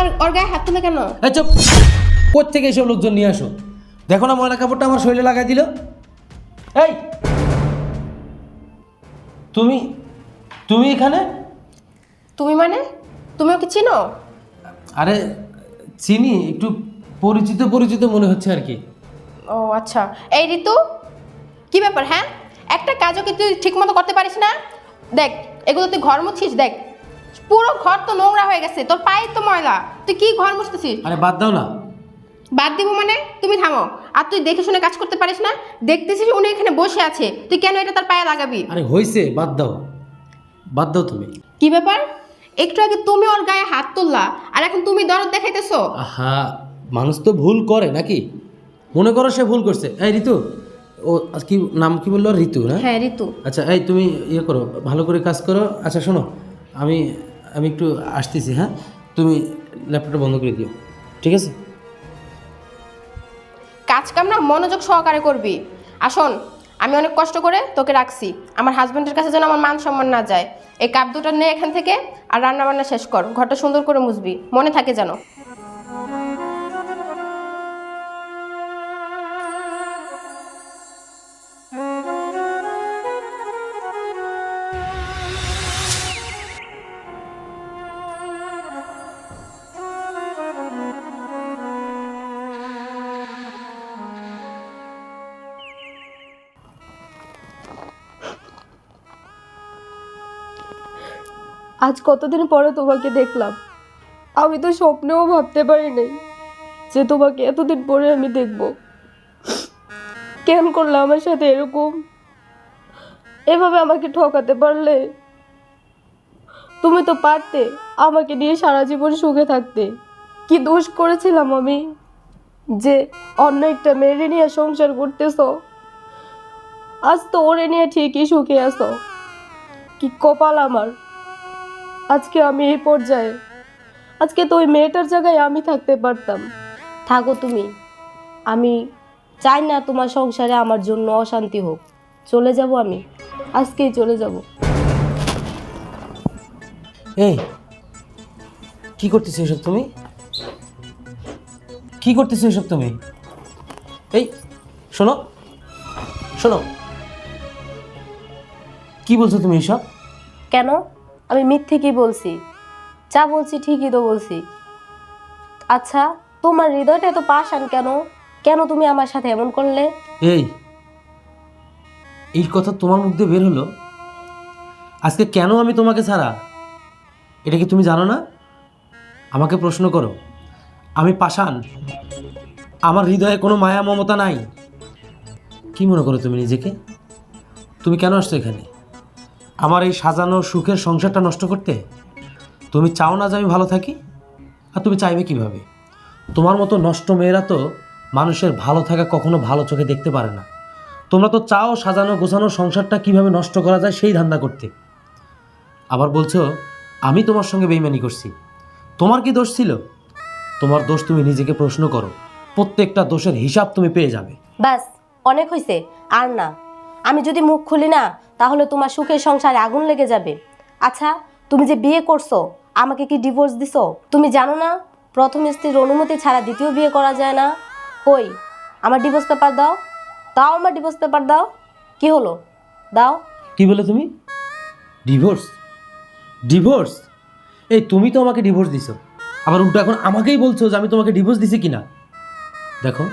ওর- ওর গায়ে হাত তুলে কেন? এই চুপ। কোথেকে এসব লোকজন নিয়ে আসো? দেখো না ময়লা কাপড়টা আমার শরীরে লাগাই দিল। এই! তুমি তুমি এখানে? তুমি মানে? তুমি ওকে চিনো? আরে চিনি একটু পরিচিত পরিচিত মনে হচ্ছে আর কি। ও আচ্ছা। এই ঋতু কি ব্যাপার হ্যাঁ? একটা কাজও কি তুই ঠিক মতো করতে পারিস না? দেখ এগুলো তুই ঘর মুছিস দেখ। পুরো ঘর তো নোংরা হয়ে গেছে তোর পায়ে তো ময়লা। তুই কি ঘর মুছতেছিস? আরে বাদ দাও না। বাদ দিব মানে? তুমি থামো। আর তুই দেখে শুনে কাজ করতে পারিস না? দেখতেছিস উনি এখানে বসে আছে। তুই কেন এটা তার পায়ে লাগাবি? আরে হয়েছে বাদ দাও। বাদ দাও তুমি। কি ব্যাপার? একটু আগে তুমি ওর গায়ে হাত তুললা আর এখন তুমি দরদ দেখাইতেছো। আহা মানুষ তো ভুল করে নাকি? মনে করো সে ভুল করছে। এই ঋতু ও কি নাম কি বলল? ঋতু না? হ্যাঁ ঋতু। আচ্ছা এই তুমি ইয়ে করো ভালো করে কাজ করো। আচ্ছা শোনো আমি আমি একটু আসতেছি হ্যাঁ? তুমি ল্যাপটপটা বন্ধ করে দিও, ঠিক আছে? কাজ কাম না, মনোযোগ সহকারে করবি। আসুন আমি অনেক কষ্ট করে তোকে রাখছি। আমার হাজব্যান্ডের কাছে যেন আমার মান সম্মান না যায়। এই কাপ দুটো নে এখান থেকে আর রান্না বান্না শেষ কর। ঘরটা সুন্দর করে মুছবি। মনে থাকে যেন। আজ কতদিন পরে তোমাকে দেখলাম। আমি তো স্বপ্নেও ভাবতে পারি নাই যে তোমাকে এতদিন পরে আমি দেখব। কেন করলে আমার সাথে এরকম? এভাবে আমাকে ঠকাতে পারলে? তুমি তো পারতে আমাকে নিয়ে সারা জীবন সুখে থাকতে। কি দোষ করেছিলাম আমি যে অন্য একটা মেয়েরে নিয়ে সংসার করতেছ? আজ তো ওরে নিয়ে ঠিকই সুখে আছো। কি কপাল আমার। আজকে আমি এই পর্যায়ে। আজকে তো ওই মেয়েটার জায়গায় আমি থাকতে পারতাম। থাকো তুমি। আমি চাই না তোমার সংসারে আমার জন্য অশান্তি হোক। চলে যাব আমি। আজকেই চলে যাব। এই কি করতেছো এসব তুমি? কি করতেছো এসব তুমি? এই শোনো শোনো। কি বলছো তুমি এসব? কেন? আমি মিথ্যে কি বলছি? যা বলছি ঠিকই তো বলছি। আচ্ছা তোমার হৃদয়টা এত পাষাণ কেন? কেন তুমি আমার সাথে এমন করলে? এই এই কথা তোমার মুখ দিয়ে বের হলো? আজকে কেন আমি তোমাকে ছাড়া? এটা কি তুমি জানো না? আমাকে প্রশ্ন করো। আমি পাষাণ। আমার হৃদয়ে কোনো মায়া, মমতা নাই। কি মনে করো তুমি নিজেকে? তুমি কেন আসছো এখানে? আমার এই সাজানো সুখের সংসারটা নষ্ট করতে? তুমি চাও না যে আমি ভালো থাকি? আর তুমি চাইবে কীভাবে? তোমার মতো নষ্ট মেয়েরা তো মানুষের ভালো থাকা কখনো ভালো চোখে দেখতে পারে না। তোমরা তো চাও সাজানো গোছানো সংসারটা কীভাবে নষ্ট করা যায় সেই ধান্দা করতে। আবার বলছো, আমি তোমার সঙ্গে বেইমানি করছি। তোমার কি দোষ ছিল? তোমার দোষ তুমি নিজেকে প্রশ্ন করো। প্রত্যেকটা দোষের হিসাব তুমি পেয়ে যাবে। ব্যাস অনেক হয়েছে আর না, আমি যদি মুখ খুলি না তাহলে তোমার সুখের সংসারে আগুন লেগে যাবে। আচ্ছা তুমি যে বিয়ে করছ, আমাকে কি ডিভোর্স দিছো? তুমি জানো না, প্রথম স্ত্রীর অনুমতি ছাড়া দ্বিতীয় বিয়ে করা যায় না। কই, আমার ডিভোর্স পেপার দাও। তাও আমার ডিভোর্স পেপার দাও। কি হলো? দাও। কি বলে তুমি? ডিভোর্স ডিভোর্স এই তুমি তো আমাকে ডিভোর্স দিছো। আবার উল্টো এখন আমাকেই বলছো যে আমি তোমাকে ডিভোর্স দিছি কি না দেখো,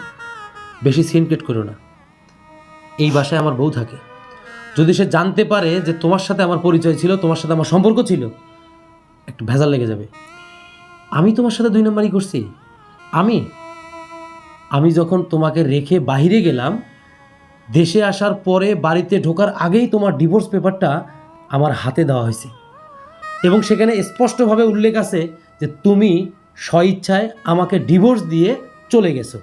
বেশি সিনক্রেট করো না। এই বাসায় আমার বউ থাকে। যদি সে জানতে পারে যে তোমার সাথে আমার পরিচয় ছিল, তোমার সাথে আমার সম্পর্ক ছিল, একটু ভেজাল লেগে যাবে। আমি তোমার সাথে দুই নম্বরই করছি। আমি আমি যখন তোমাকে রেখে বাইরে গেলাম, দেশে আসার পরে বাড়িতে ঢোকার আগেই তোমার ডিভোর্স পেপারটা আমার হাতে দেওয়া হয়েছে। এবং সেখানে স্পষ্টভাবে উল্লেখ আছে যে তুমি স্বইচ্ছায় আমাকে ডিভোর্স দিয়ে চলে গেছো।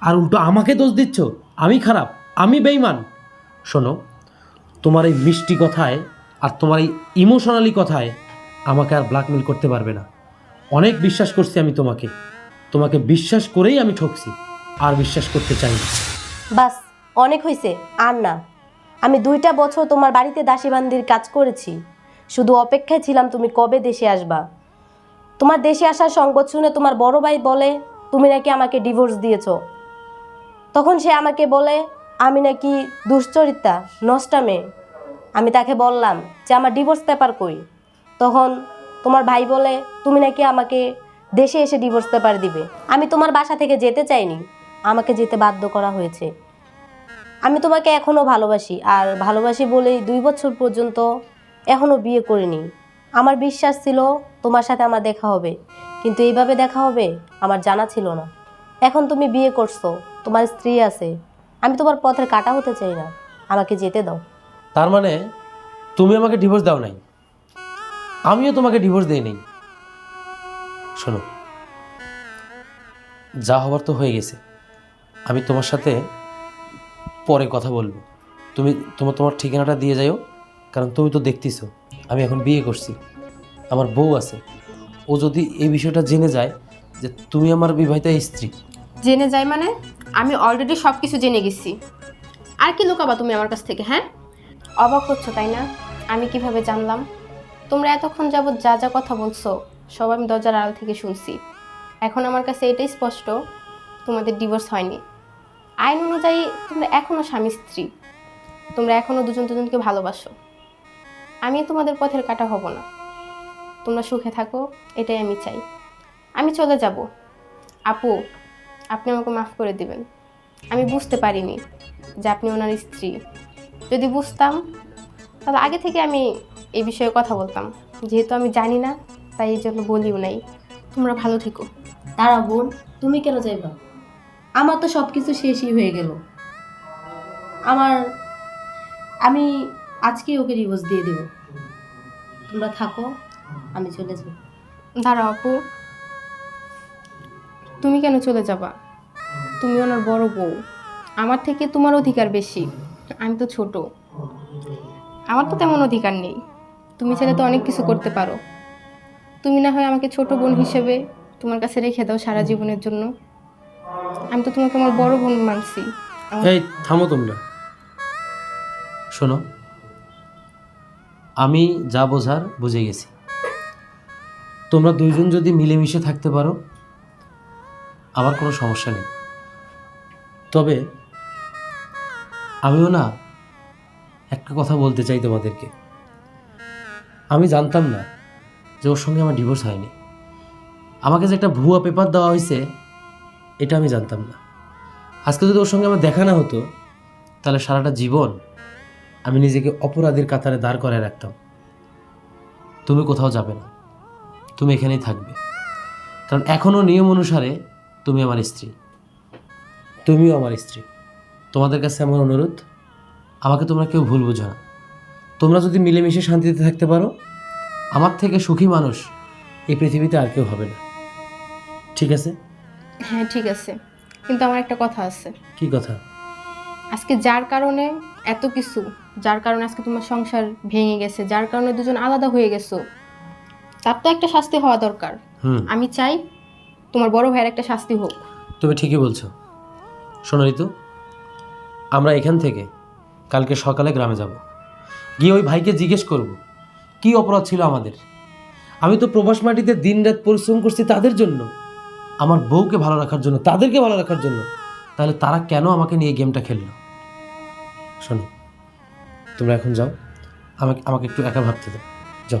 আর উল্টো আমাকে দোষ দিচ্ছ? আমি খারাপ, আমি বেইমান শোনো তোমার এই মিষ্টি কথায় আর তোমার এই ইমোশনালি কথায় আমাকে আর ব্ল্যাকমেল করতে পারবে না। অনেক বিশ্বাস করছি আমি তোমাকে। তোমাকে বিশ্বাস করেই আমি ঠকছি, আর বিশ্বাস করতে চাই না। বাস, অনেক হয়েছে আর না। আমি দুইটা বছর তোমার বাড়িতে দাসীবান্দির কাজ করেছি। শুধু অপেক্ষায় ছিলাম তুমি কবে দেশে আসবা। তোমার দেশে আসার সংবাদ শুনে তোমার বড় ভাই বলে, তুমি নাকি আমাকে ডিভোর্স দিয়েছ? তখন সে আমাকে বলে আমি নাকি দুশ্চরিতা, নষ্টা মেয়ে। আমি তাকে বললাম যে, আমার ডিভোর্স পেপার কই? তখন তোমার ভাই বলে, তুমি নাকি আমাকে দেশে এসে ডিভোর্স পেপার দিবে। আমি তোমার বাসা থেকে যেতে চাইনি। আমাকে যেতে বাধ্য করা হয়েছে। আমি তোমাকে এখনও ভালোবাসি। আর ভালোবাসি বলেই দুই বছর পর্যন্ত এখনও বিয়ে করিনি। আমার বিশ্বাস ছিল তোমার সাথে আমার দেখা হবে। কিন্তু এইভাবে দেখা হবে আমার জানা ছিল না। এখন তুমি বিয়ে করছ। তোমার স্ত্রী আছে। আমি তোমার পথের কাটা হতে চাই না। আমাকে যেতে দাও। তার মানে তুমি আমাকে ডিভোর্স দাও নাই? আমিও তোমাকে ডিভোর্স দেই নাই। শোনো, যা হবার তো হয়ে গেছে। আমি তোমার সাথে পরে কথা বলব। তুমি তোমার তোমার ঠিকানাটা দিয়ে যাও কারণ তুমি তো দেখতেছো, আমি এখন বিয়ে করছি। আমার বউ আছে। ও যদি এই বিষয়টা জেনে যায় যে তুমি আমার বিবাহিতা স্ত্রী জেনে যাই মানে? আমি অলরেডি সব কিছু জেনে গেছি। আর কি লুকাবা তুমি আমার কাছ থেকে হ্যাঁ? অবাক হচ্ছ, তাই না? আমি কীভাবে জানলাম? তোমরা এতক্ষণ যাবৎ যা যা কথা বলছো, সব আমি দরজার আড়াল থেকে শুনছি। এখন আমার কাছে এটাই স্পষ্ট, তোমাদের ডিভোর্স হয়নি। আইন অনুযায়ী তোমরা এখনও স্বামী স্ত্রী। তোমরা এখনও দুজন দুজনকে ভালোবাসো। আমি তোমাদের পথের কাটা হব না। তোমরা সুখে থাকো, এটাই আমি চাই। আমি চলে যাব। আপু আপনি আমাকে মাফ করে দিবেন। আমি বুঝতে পারিনি যে আপনি ওনার স্ত্রী। যদি বুঝতাম তাহলে আগে থেকে আমি এই বিষয়ে কথা বলতাম। যেহেতু আমি জানি না তাই এই জন্য বলিও নাই। তোমরা ভালো থেকো। তারা বোন তুমি কেন যাইবা? আমার তো সব কিছু শেষই হয়ে গেল। আমার আমি আজকেই ওকে ডিভোর্স দিয়ে দেব। তোমরা থাকো আমি চলে যাই দাঁড়াও আপু। তুমি কেন চলে যাবা? তুমি ওনার বড় বউ। আমার থেকে তোমার অধিকার বেশি। আমি তো ছোট। আমার তো তেমন অধিকার নেই। তুমি চাইলে তো অনেক কিছু করতে পারো। তুমি না হয় আমাকে ছোট বোন হিসেবে তোমার কাছে রেখে দাও সারা জীবনের জন্য। আমি তো তোমাকে আমার বড় বোন মানছি। এই, থামো তোমরা। শোনো, আমি যা বোঝার বুঝে গেছি। তোমরা দুইজন যদি মিলেমিশে থাকতে পারো আমার কোনো সমস্যা নেই। তবে আমিও না একটা কথা বলতে চাই তোমাদেরকে। আমি জানতাম না যে ওর সঙ্গে আমার ডিভোর্স হয়নি। আমাকে যে একটা ভুয়া পেপার দেওয়া হয়েছে, এটা আমি জানতাম না। আজকে যদি ওর সঙ্গে আমার দেখা না হতো, তাহলে সারাটা জীবন আমি নিজেকে অপরাধীর কাতারে দাঁড় করায় রাখতাম। তুমি কোথাও যাবে না। তুমি এখানেই থাকবে। কারণ এখনও নিয়ম অনুসারে তুমি আমার স্ত্রী। তুমিও আমার স্ত্রী। তোমাদের কাছে আমার অনুরোধ? আমাকে তোমরা কেউ ভুল বুঝো না। তোমরা যদি মিলেমিশে শান্তিতে থাকতে পারো আমার থেকে সুখী মানুষ এই পৃথিবীতে আর কেউ হবে না। ঠিক আছে? হ্যাঁ ঠিক আছে। কিন্তু আমার একটা কথা আছে। কি কথা? আজকে যার কারণে এত কিছু যার কারণে আজকে তোমার সংসার ভেঙে গেছে যার কারণে দুজন আলাদা হয়ে গেছো তার তো একটা শাস্তি হওয়া দরকার। হুম। আমি চাই তোমার বড় ভাইয়ের একটা শাস্তি হোক। তুমি ঠিকই বলছো। শোনো ঋতু আমরা এখান থেকে কালকে সকালে গ্রামে যাব। গিয়ে ওই ভাইকে জিজ্ঞেস করব কি অপরাধ ছিল আমাদের? আমি তো প্রবাস মাটিতে দিনরাত পরিশ্রম করছি তাদের জন্য। আমার বউকে ভালো রাখার জন্য তাদেরকে ভালো রাখার জন্য। তাহলে তারা কেন আমাকে নিয়ে গেমটা খেললো? শোনো তোমরা এখন যাও। আমাকে আমাকে একটু একা ভাবতে দাও। যাও। যাও